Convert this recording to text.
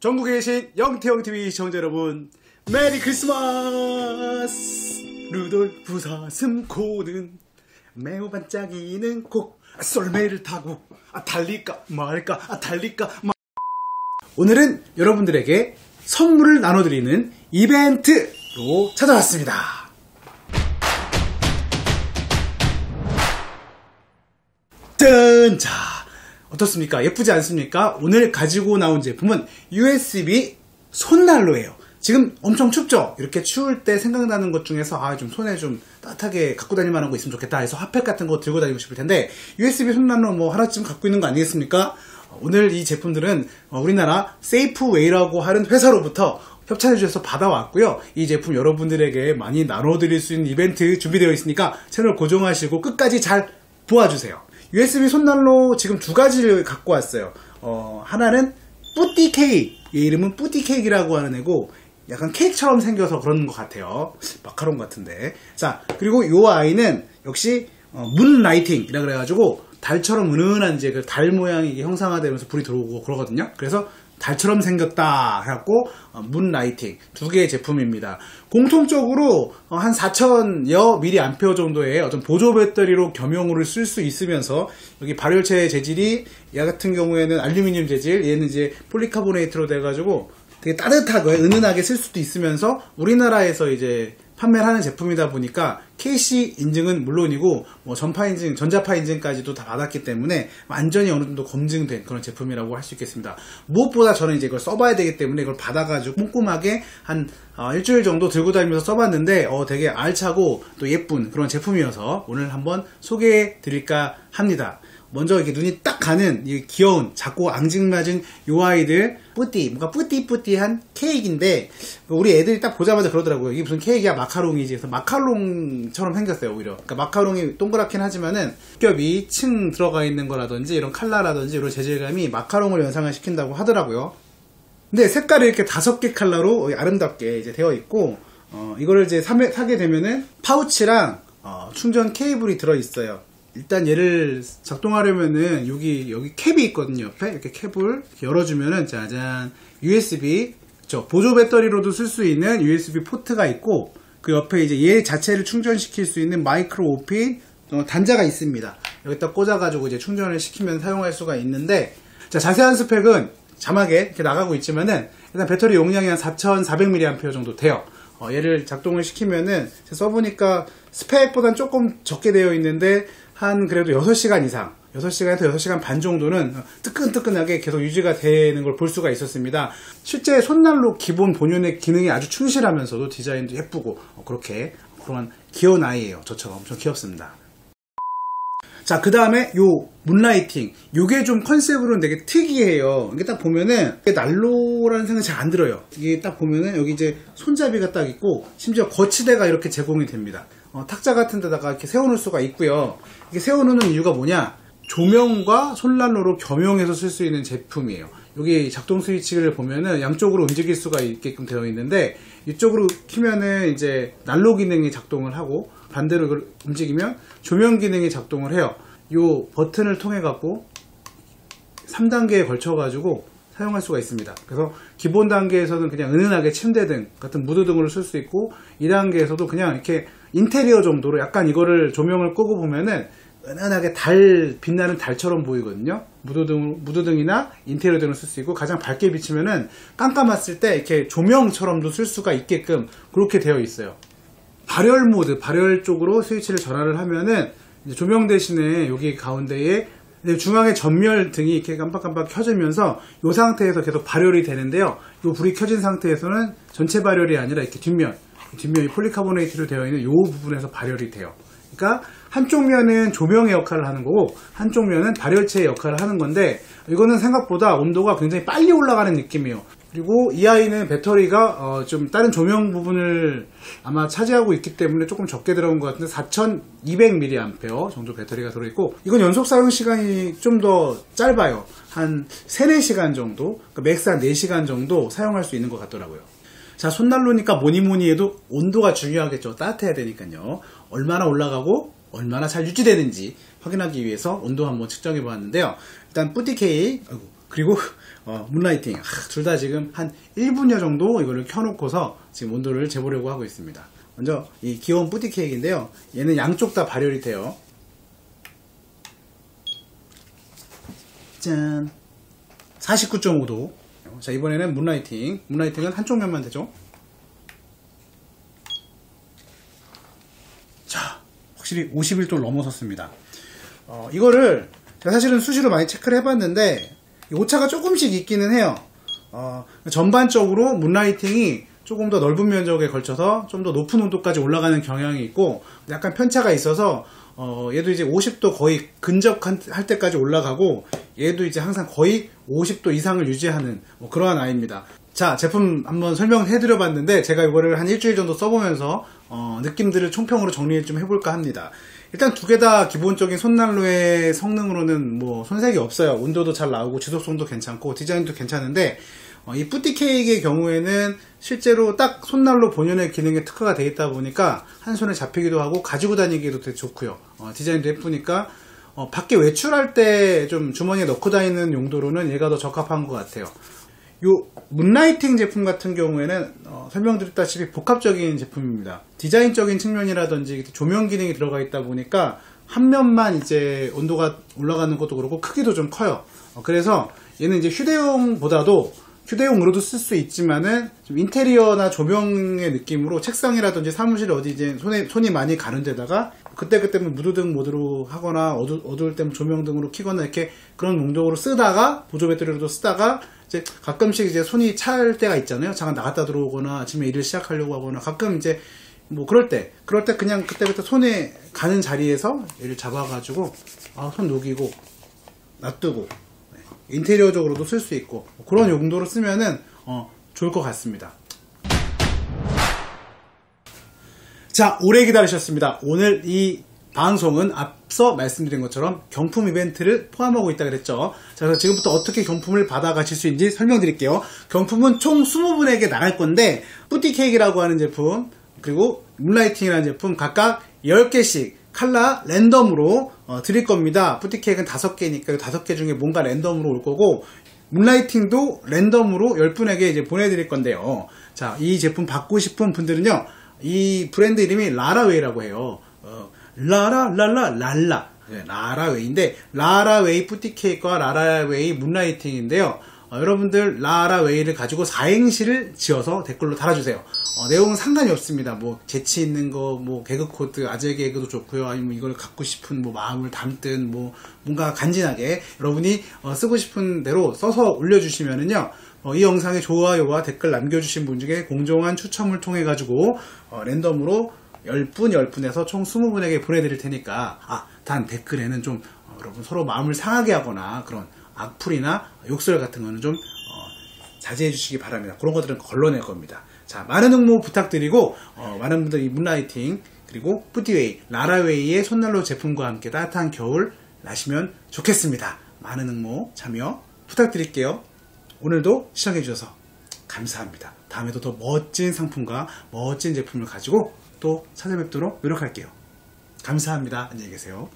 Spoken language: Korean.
전국에 계신 영태형TV 시청자 여러분 메리 크리스마스! 루돌프 사슴코는 매우 반짝이는 코 썰매를 타고 아, 달릴까 말까 아, 달릴까 말... 오늘은 여러분들에게 선물을 나눠드리는 이벤트로 찾아왔습니다. 짠! 자, 어떻습니까? 예쁘지 않습니까? 오늘 가지고 나온 제품은 USB 손난로예요. 지금 엄청 춥죠? 이렇게 추울 때 생각나는 것 중에서 아, 좀 손에 좀 따뜻하게 갖고 다닐 만한 거 있으면 좋겠다 해서 핫팩 같은 거 들고 다니고 싶을 텐데 USB 손난로 뭐 하나쯤 갖고 있는 거 아니겠습니까? 오늘 이 제품들은 우리나라 세이프웨이라고 하는 회사로부터 협찬해 주셔서 받아왔고요. 이 제품 여러분들에게 많이 나눠드릴 수 있는 이벤트 준비되어 있으니까 채널 고정하시고 끝까지 잘 보아주세요. USB 손난로 지금 두 가지를 갖고 왔어요. 어, 하나는 뿌띠 케이크. 얘 이름은 뿌띠 케이크라고 하는 애고 약간 케이크처럼 생겨서 그런 것 같아요. 마카롱 같은데. 자, 그리고 이 아이는 역시 어, 문 라이팅이라 그래가지고 달처럼 은은한 이제 그 달 모양이 형상화되면서 불이 들어오고 그러거든요. 그래서 달처럼 생겼다 해갖고 어, 문라이팅 두 개의 제품입니다. 공통적으로 어, 한 4천여 미리 암페어 정도의 어떤 보조 배터리로 겸용으로 쓸 수 있으면서 여기 발열체 재질이 얘 같은 경우에는 알루미늄 재질 얘는 이제 폴리카보네이트로 돼가지고 되게 따뜻하게 은은하게 쓸 수도 있으면서 우리나라에서 이제 판매를 하는 제품이다 보니까 KC 인증은 물론이고 뭐 전파 인증, 전자파 인증까지도 다 받았기 때문에 완전히 어느 정도 검증된 그런 제품이라고 할 수 있겠습니다. 무엇보다 저는 이제 이걸 써봐야 되기 때문에 이걸 받아가지고 꼼꼼하게 한 어, 일주일 정도 들고 다니면서 써봤는데 어, 되게 알차고 또 예쁜 그런 제품이어서 오늘 한번 소개해 드릴까 합니다. 먼저 이렇게 눈이 딱 가는 이 귀여운 작고 앙증맞은 요 아이들 뿌띠 뭔가 뿌띠뿌띠한 케이크인데 우리 애들이 딱 보자마자 그러더라고요. 이게 무슨 케이크야? 마카롱이지. 그래서 마카롱처럼 생겼어요 오히려. 그러니까 마카롱이 동그랗긴 하지만은 겹이 층 들어가 있는 거라든지 이런 칼라라든지 이런 재질감이 마카롱을 연상을 시킨다고 하더라고요. 근데 색깔이 이렇게 다섯 개 칼라로 아름답게 이제 되어 있고 어, 이거를 이제 사게 되면은 파우치랑 어, 충전 케이블이 들어 있어요 일단 얘를 작동하려면은 여기 여기 캡이 있거든요 옆에. 이렇게 캡을 열어주면은 짜잔. USB 저 보조 배터리로도 쓸 수 있는 USB 포트가 있고 그 옆에 이제 얘 자체를 충전시킬 수 있는 마이크로 오핀 어, 단자가 있습니다. 여기다 꽂아가지고 이제 충전을 시키면 사용할 수가 있는데 자 자세한 스펙은 자막에 이렇게 나가고 있지만은 일단 배터리 용량이 한 4400mAh 정도 돼요. 어, 얘를 작동을 시키면은 써보니까 스펙보단 조금 적게 되어 있는데 한 그래도 6시간 이상 6시간에서 6시간 반 정도는 뜨끈뜨끈하게 계속 유지가 되는 걸 볼 수가 있었습니다. 실제 손난로 기본 본연의 기능이 아주 충실하면서도 디자인도 예쁘고 어, 그렇게 그런 귀여운 아이예요. 저처럼 엄청 귀엽습니다. 자, 그 다음에 요 문라이팅. 요게 좀 컨셉으로는 되게 특이해요. 이게 딱 보면은 이게 난로라는 생각이 잘 안 들어요. 이게 딱 보면은 여기 이제 손잡이가 딱 있고 심지어 거치대가 이렇게 제공이 됩니다. 어, 탁자 같은 데다가 이렇게 세워놓을 수가 있고요. 이게 세워놓는 이유가 뭐냐? 조명과 손난로로 겸용해서 쓸 수 있는 제품이에요. 여기 작동 스위치를 보면은 양쪽으로 움직일 수가 있게끔 되어 있는데 이쪽으로 키면은 이제 난로 기능이 작동을 하고 반대로 움직이면 조명 기능이 작동을 해요. 이 버튼을 통해 갖고 3단계에 걸쳐 가지고 사용할 수가 있습니다. 그래서 기본 단계에서는 그냥 은은하게 침대 등 같은 무드 등으로 쓸 수 있고 2단계에서도 그냥 이렇게 인테리어 정도로 약간 이거를 조명을 끄고 보면은 은은하게 달 빛나는 달처럼 보이거든요. 무드등 무드등이나 인테리어 등을 쓸 수 있고 가장 밝게 비치면은 깜깜했을 때 이렇게 조명처럼도 쓸 수가 있게끔 그렇게 되어 있어요. 발열 모드, 발열 쪽으로 스위치를 전환을 하면은 조명 대신에 여기 가운데에 중앙에 전멸 등이 이렇게 깜빡깜빡 켜지면서 이 상태에서 계속 발열이 되는데요. 이 불이 켜진 상태에서는 전체 발열이 아니라 이렇게 뒷면, 뒷면이 폴리카보네이트로 되어 있는 이 부분에서 발열이 돼요. 그러니까 한쪽 면은 조명의 역할을 하는 거고 한쪽 면은 발열체의 역할을 하는 건데 이거는 생각보다 온도가 굉장히 빨리 올라가는 느낌이에요. 그리고 이 아이는 배터리가 어, 좀 다른 조명 부분을 아마 차지하고 있기 때문에 조금 적게 들어간 것 같은데 4200mAh 정도 배터리가 들어있고 이건 연속 사용 시간이 좀 더 짧아요. 한 3, 4시간 정도 그러니까 맥스 한 4시간 정도 사용할 수 있는 것 같더라고요. 자 손난로니까 뭐니뭐니 해도 온도가 중요하겠죠. 따뜻해야 되니까요. 얼마나 올라가고 얼마나 잘 유지되는지 확인하기 위해서 온도 한번 측정해 보았는데요. 일단 뿌띠케이 그리고 어, 문라이팅 둘 다 지금 한 1분여 정도 이거를 켜놓고서 지금 온도를 재보려고 하고 있습니다. 먼저 이 귀여운 뿌디 케이크인데요. 얘는 양쪽 다 발열이 돼요. 짠 49.5도 자 이번에는 문라이팅 문라이팅은 한쪽 면만 되죠 자 확실히 51도를 넘어섰습니다 어, 이거를 제가 사실은 수시로 많이 체크를 해봤는데 오차가 조금씩 있기는 해요 어, 전반적으로 문라이팅이 조금 더 넓은 면적에 걸쳐서 좀 더 높은 온도까지 올라가는 경향이 있고 약간 편차가 있어서 어, 얘도 이제 50도 거의 근접할 때까지 올라가고 얘도 이제 항상 거의 50도 이상을 유지하는 뭐 그러한 아이입니다. 자, 제품 한번 설명해 드려 봤는데 제가 이거를 한 일주일 정도 써보면서 어, 느낌들을 총평으로 정리 좀 해볼까 합니다. 일단 두 개 다 기본적인 손난로의 성능으로는 뭐 손색이 없어요. 온도도 잘 나오고 지속성도 괜찮고 디자인도 괜찮은데 어, 이 뿌띠 케이크의 경우에는 실제로 딱 손난로 본연의 기능에 특화가 되어 있다 보니까 한 손에 잡히기도 하고 가지고 다니기도 되게 좋고요. 어, 디자인도 예쁘니까 어, 밖에 외출할 때 좀 주머니에 넣고 다니는 용도로는 얘가 더 적합한 것 같아요. 요 문라이팅 제품 같은 경우에는 어, 설명드렸다시피 복합적인 제품입니다. 디자인적인 측면이라든지 조명 기능이 들어가 있다 보니까 한 면만 이제 온도가 올라가는 것도 그렇고 크기도 좀 커요. 어, 그래서 얘는 이제 휴대용보다도 휴대용으로도 쓸 수 있지만은 좀 인테리어나 조명의 느낌으로 책상이라든지 사무실 어디 이제 손에, 손이 많이 가는 데다가 그때그때 무드등 모드로 하거나 어두, 어두울 때면 조명 등으로 키거나 이렇게 그런 용도로 쓰다가 보조 배터리로도 쓰다가 이제 가끔씩 이제 손이 찰 때가 있잖아요. 잠깐 나갔다 들어오거나 아침에 일을 시작하려고 하거나 가끔 이제 뭐 그럴 때 그럴 때 그냥 그때부터 손에 가는 자리에서 얘를 잡아가지고 아, 손 녹이고 놔두고 네. 인테리어적으로도 쓸 수 있고 그런 용도로 쓰면은 어, 좋을 것 같습니다. 자, 오래 기다리셨습니다. 오늘 이 방송은 앞 서 말씀드린 것처럼 경품 이벤트를 포함하고 있다 그랬죠. 자, 그래서 지금부터 어떻게 경품을 받아 가실 수 있는지 설명드릴게요. 경품은 총 20분에게 나갈 건데, 뿌띠 케이크라고 하는 제품, 그리고 문라이팅이라는 제품 각각 10개씩 칼라 랜덤으로 어, 드릴 겁니다. 뿌띠 케이크는 5개니까 5개 중에 뭔가 랜덤으로 올 거고, 문라이팅도 랜덤으로 10분에게 이제 보내드릴 건데요. 자, 이 제품 받고 싶은 분들은요, 이 브랜드 이름이 라라웨이라고 해요. 어, 라라 랄라 랄라 네, 라라웨이인데 라라웨이 뿌티케이크와 라라웨이 문라이팅인데요. 어, 여러분들 라라웨이를 가지고 사행시를 지어서 댓글로 달아주세요. 어, 내용은 상관이 없습니다. 뭐 재치 있는 거, 뭐 개그 코드, 아재 개그도 좋고요. 아니면 이걸 갖고 싶은 뭐 마음을 담든 뭐 뭔가 간지나게 여러분이 어, 쓰고 싶은 대로 써서 올려주시면은요. 어, 이 영상에 좋아요와 댓글 남겨주신 분 중에 공정한 추첨을 통해 가지고 어, 랜덤으로 10분 10분에서 총 20분에게 보내드릴 테니까 아, 단 댓글에는 좀 어, 여러분 서로 마음을 상하게 하거나 그런 악플이나 욕설 같은 거는 좀 어, 자제해 주시기 바랍니다. 그런 것들은 걸러낼 겁니다. 자, 많은 응모 부탁드리고 어, 많은 분들 이 문라이팅 그리고 뿌디웨이, 라라웨이의 손난로 제품과 함께 따뜻한 겨울 나시면 좋겠습니다. 많은 응모 참여 부탁드릴게요. 오늘도 시청해주셔서 감사합니다. 다음에도 더 멋진 상품과 멋진 제품을 가지고 또 찾아뵙도록 노력할게요. 감사합니다. 안녕히 계세요.